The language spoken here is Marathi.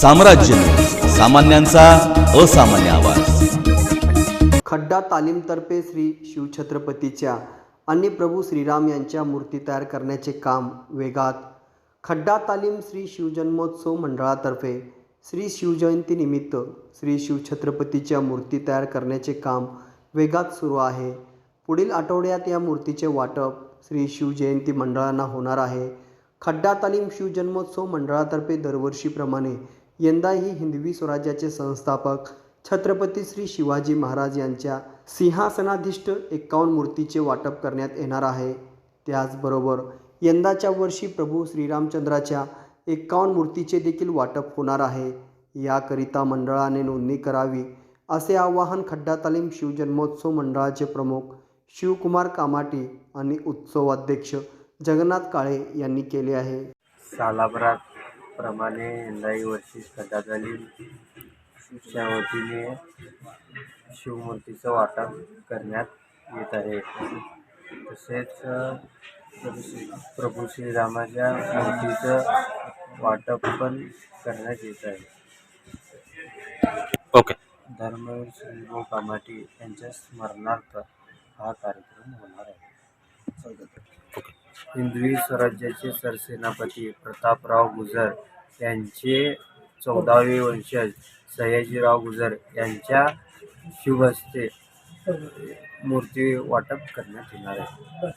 साम्राज्य. सामान्यांचा असामान्य आवाज. खड्डा तालीमतर्फे श्री शिवछत्रपतीच्या आणि प्रभू श्रीराम यांच्या मूर्ती तयार करण्याचे काम वेगात. खड्डा तालीम श्री शिवजन्मोत्सव मंडळातर्फे श्री शिवजयंतीनिमित्त श्री शिवछत्रपतीच्या मूर्ती तयार करण्याचे काम वेगात सुरू आहे. पुढील आठवड्यात या मूर्तीचे वाटप श्री शिवजयंती मंडळांना होणार आहे. खड्डा तालीम शिवजन्मोत्सव मंडळातर्फे दरवर्षीप्रमाणे यंदाही हिंदवी स्वराज्याचे संस्थापक छत्रपती श्री शिवाजी महाराज यांच्या सिंहासनाधिष्ठ एक्कावन्न मूर्तीचे वाटप करण्यात येणार आहे. त्याचबरोबर यंदाच्या वर्षी प्रभू श्रीरामचंद्राच्या एक्कावन्न मूर्तीचे देखील वाटप होणार आहे. याकरिता मंडळाने नोंदणी करावी असे आवाहन खड्डा तालीम शिवजन्मोत्सव मंडळाचे प्रमुख शिवकुमार कामाटी आणि उत्सवाध्यक्ष जगन्नाथ काळे यांनी केले आहे. सालाभरात प्रमाणे यंदाही वर्षी झाली च्या वतीने शिवमूर्तीचं वाटप करण्यात येत आहे. तसेच प्रभू श्री प्रभू श्रीरामाच्या मूर्तीचं वाटप पण करण्यात येत आहे. ओके. धर्मवीर श्रीभाऊ कामाटी यांच्या स्मरणार्थ हा कार्यक्रम होणार आहे. हिंदवी स्वराज्याचे सरसेनापती प्रतापराव गुजर यांचे चौदावे वंशज सयाजीराव गुजर यांच्या शुभ हस्ते मूर्ती वाटप करण्यात येणार आहे.